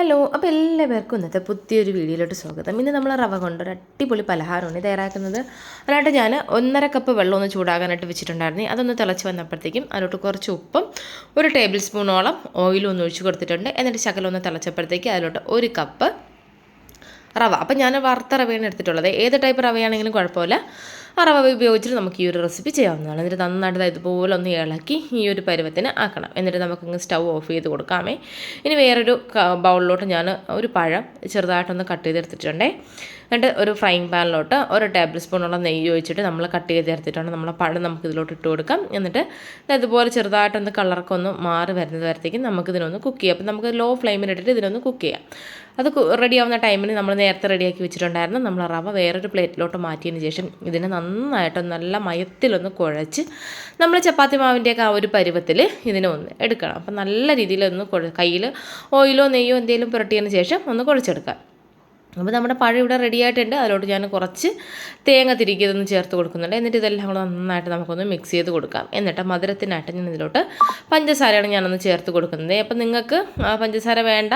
Hello അപ്പോൾ എല്ലാവർക്കും ഇന്നത്തെ പുതിയൊരു വീഡിയോയിലോട്ട് സ്വാഗതം. ഇന്ന് നമ്മൾ റവ കൊണ്ട് ഒരു അടിപൊളി പലഹാരമാണ് തയ്യാറാക്കുന്നത്. അതിനായിട്ട് ഞാൻ ഒന്നര കപ്പ് വെള്ളം ഒന്ന് ചൂടാകാനായിട്ട് വെച്ചിട്ടുണ്ടായിരുന്നു. അതൊന്ന് തിളച്ച് വന്നപ്പോഴത്തേക്കും അതിലോട്ട് കുറച്ച് ഉപ്പും ഒരു ടേബിൾ സ്പൂണോളം ഓയിലും ഒന്ന് ഒഴിച്ച് കൊടുത്തിട്ടുണ്ട്. എന്നിട്ട് ശകലം ഒന്ന് തിളച്ചപ്പോഴത്തേക്ക് അതിലോട്ട് ഒരു കപ്പ് റവ. അപ്പം ഞാൻ വറുത്ത റവയാണ് എടുത്തിട്ടുള്ളത്. ഏത് ടൈപ്പ് റവയാണെങ്കിലും കുഴപ്പമില്ല. ആ ഉപയോഗിച്ചിട്ട് നമുക്ക് ഈ ഒരു റെസിപ്പി ചെയ്യാവുന്നതാണ്. എന്നിട്ട് നന്നായിട്ട് ഇതുപോലെ ഒന്ന് ഇളക്കി ഈ ഒരു പരുവത്തിന് ആക്കണം. എന്നിട്ട് നമുക്കങ്ങ് സ്റ്റൗ ഓഫ് ചെയ്ത് കൊടുക്കാമേ. ഇനി വേറൊരു ബൗളിലോട്ട് ഞാൻ ഒരു പഴം ചെറുതായിട്ടൊന്ന് കട്ട് ചെയ്തെടുത്തിട്ടുണ്ടേ. എന്നിട്ട് ഒരു ഫ്രൈങ് പാനിലോട്ട് ഒരു ടേബിൾ സ്പൂണോളം നെയ്യ് ഒഴിച്ചിട്ട് നമ്മൾ കട്ട് ചെയ്ത് ചേർത്തിട്ടുണ്ട് നമ്മളെ പഴം നമുക്ക് ഇതിലോട്ട് ഇട്ട് കൊടുക്കാം. എന്നിട്ട് ഇതുപോലെ ചെറുതായിട്ടൊന്ന് കളറൊക്കെ ഒന്ന് മാറി വരുന്നത് വരത്തേക്കും നമുക്ക് ഇതിനൊന്ന് കുക്ക് ചെയ്യാം. അപ്പം നമുക്ക് ലോ ഫ്ലെയിമിലിട്ടിട്ട് ഇതിനൊന്ന് കുക്ക് ചെയ്യാം. അത് റെഡിയാവുന്ന ടൈമിന് നമ്മൾ നേരത്തെ റെഡിയാക്കി വെച്ചിട്ടുണ്ടായിരുന്നു. നമ്മൾ റവ വേറൊരു പ്ലേറ്റിലോട്ട് മാറ്റിയതിന് ശേഷം ഇതിനെ നന്നായിട്ട് നല്ല മയത്തിലൊന്ന് കുഴച്ച് നമ്മൾ ചപ്പാത്തി മാവിന്റെയൊക്കെ ആ ഒരു പരുവത്തിൽ ഇതിനെ ഒന്ന് എടുക്കണം. അപ്പം നല്ല രീതിയിലൊന്ന് കുഴ കയ്യിൽ ഓയിലോ നെയ്യോ എന്തെങ്കിലും പുരട്ടിയതിന് ശേഷം ഒന്ന് കുഴച്ചെടുക്കാം അപ്പോൾ നമ്മുടെ പഴം ഇവിടെ റെഡി ആയിട്ടുണ്ട്. അതിലോട്ട് ഞാൻ കുറച്ച് തേങ്ങ തിരിക്കിയതൊന്ന് ചേർത്ത് കൊടുക്കുന്നുണ്ട്. എന്നിട്ട് ഇതെല്ലാം കൂടെ നന്നായിട്ട് നമുക്കൊന്ന് മിക്സ് ചെയ്ത് കൊടുക്കാം. എന്നിട്ട് മധുരത്തിനായിട്ട് ഞാൻ ഇതിലോട്ട് പഞ്ചസാരയാണ് ഞാനൊന്ന് ചേർത്ത് കൊടുക്കുന്നത്. അപ്പം നിങ്ങൾക്ക് പഞ്ചസാര വേണ്ട.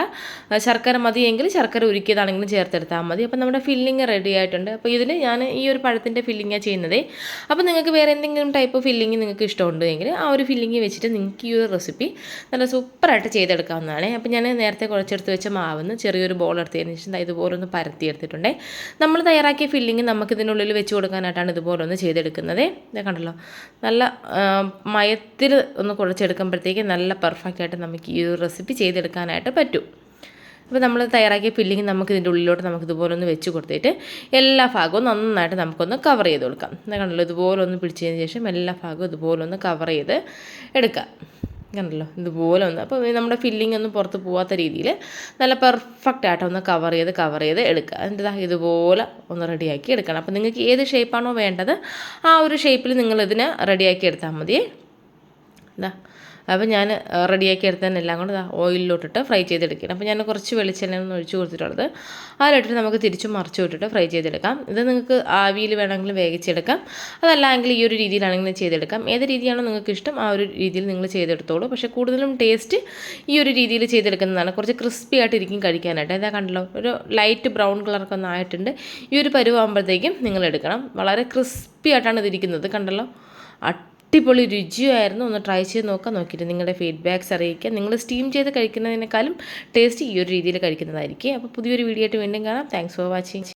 ശർക്കര മതിയെങ്കിൽ ശർക്കര ഉരുക്കിയതാണെങ്കിലും ചേർത്തെടുത്താൽ മതി. അപ്പം നമ്മുടെ ഫില്ലിങ് റെഡി ആയിട്ടുണ്ട്. അപ്പോൾ ഇതിൽ ഞാൻ ഈ ഒരു പഴത്തിന്റെ ഫില്ലിങ്ങാണ് ചെയ്യുന്നത്. അപ്പോൾ നിങ്ങൾക്ക് വേറെ എന്തെങ്കിലും ടൈപ്പ് ഫില്ലിങ് നിങ്ങൾക്ക് ഇഷ്ടമുണ്ടെങ്കിൽ ആ ഒരു ഫില്ലിങ് വെച്ചിട്ട് നിങ്ങൾക്ക് ഈ ഒരു റെസിപ്പി നല്ല സൂപ്പറായിട്ട് ചെയ്തെടുക്കാവുന്നതാണ്. അപ്പോൾ ഞാൻ നേരത്തെ കുഴച്ചെടുത്ത് വെച്ച മാവിന്ന് ചെറിയൊരു ബോൾ എടുത്തതിന് ശേഷം ഇതുപോലെ ഒന്ന് പരത്തിയെടുത്തിട്ടുണ്ടേ. നമ്മൾ തയ്യാറാക്കിയ ഫില്ലിങ് നമുക്ക് ഇതിനുള്ളിൽ വെച്ച് കൊടുക്കാനായിട്ടാണ് ഇതുപോലെ ഒന്ന് ചെയ്തെടുക്കുന്നത്. ഇത് കണ്ടല്ലോ. നല്ല മയത്തിൽ ഒന്ന് കുഴച്ചെടുക്കുമ്പോഴത്തേക്ക് നല്ല പെർഫെക്റ്റ് ആയിട്ട് നമുക്ക് ഈ ഒരു റെസിപ്പി ചെയ്തെടുക്കാനായിട്ട് പറ്റും. അപ്പോൾ നമ്മൾ തയ്യാറാക്കിയ ഫില്ലിങ് നമുക്ക് ഇതിന്റെ ഉള്ളിലോട്ട് നമുക്ക് ഇതുപോലെ ഒന്ന് വെച്ച് കൊടുത്തിട്ട് എല്ലാ ഭാഗവും നന്നായിട്ട് നമുക്കൊന്ന് കവർ ചെയ്ത് കൊടുക്കാം. കണ്ടല്ലോ ഇതുപോലെ ഒന്ന് പിടിച്ചതിന് ശേഷം എല്ലാ ഭാഗവും ഇതുപോലെ ഒന്ന് കവർ ചെയ്ത് എടുക്കാം. കണ്ടല്ലോ ഇതുപോലെ ഒന്ന് അപ്പോൾ നമ്മുടെ ഫില്ലിംഗ് ഒന്നും പുറത്ത് പോകാത്ത രീതിയിൽ നല്ല പെർഫെക്റ്റ് ആയിട്ട് ഒന്ന് കവർ ചെയ്ത് കവർ ചെയ്ത് എടുക്കുക. എന്നിട്ട് ഇതുപോലെ ഒന്ന് റെഡിയാക്കി എടുക്കണം. അപ്പോൾ നിങ്ങൾക്ക് ഏത് ഷേപ്പാണോ വേണ്ടത് ആ ഒരു ഷേപ്പിൽ നിങ്ങളിതിനെ റെഡിയാക്കി എടുത്താൽ മതി. എന്താ അപ്പോൾ ഞാൻ റെഡിയാക്കി എടുത്തതിനെല്ലാം കൊണ്ട് ഓയിലിലോട്ടിട്ട് ഫ്രൈ ചെയ്തെടുക്കണം അപ്പോൾ ഞാൻ കുറച്ച് വെളിച്ചെണ്ണ ഒന്ന് ഒഴിച്ച് കൊടുത്തിട്ടുള്ളത്. അതിലിട്ടിട്ട് നമുക്ക് തിരിച്ചും മറിച്ച് വിട്ടിട്ട് ഫ്രൈ ചെയ്തെടുക്കാം. ഇത് നിങ്ങൾക്ക് ആവിയിൽ വേണമെങ്കിൽ വേവിച്ചെടുക്കാം. അതല്ലെങ്കിൽ ഈ ഒരു രീതിയിലാണെങ്കിൽ ചെയ്തെടുക്കാം. ഏത് രീതിയാണോ നിങ്ങൾക്ക് ഇഷ്ടം ആ ഒരു രീതിയിൽ നിങ്ങൾ ചെയ്തെടുത്തോളൂ. പക്ഷേ കൂടുതലും ടേസ്റ്റ് ഈ ഒരു രീതിയിൽ ചെയ്തെടുക്കുന്നതാണ്. കുറച്ച് ക്രിസ്പി ആയിട്ടിരിക്കും കഴിക്കാനായിട്ട്. ഇതാ കണ്ടല്ലോ ഒരു ലൈറ്റ് ബ്രൗൺ കളറൊക്കെ ഒന്ന് ആയിട്ടുണ്ട്. ഈ ഒരു പരുവാകുമ്പോഴത്തേക്കും നിങ്ങൾ എടുക്കണം. വളരെ ക്രിസ്പി ആയിട്ടാണ് ഇതിരിക്കുന്നത്. കണ്ടല്ലോ? അടിപൊളി രുചിയായിരുന്നു. ഒന്ന് ട്രൈ ചെയ്ത് നോക്കാൻ നോക്കിയിട്ട് നിങ്ങളുടെ ഫീഡ്ബാക്ക്സ് അറിയിക്കുക നിങ്ങൾ സ്റ്റീം ചെയ്ത് കഴിക്കുന്നതിനേക്കാളും ടേസ്റ്റ് ഈ ഒരു രീതിയിൽ കഴിക്കുന്നതായിരിക്കും. അപ്പോൾ പുതിയൊരു വീഡിയോ ആയിട്ട് വീണ്ടും കാണാം. Thanks for watching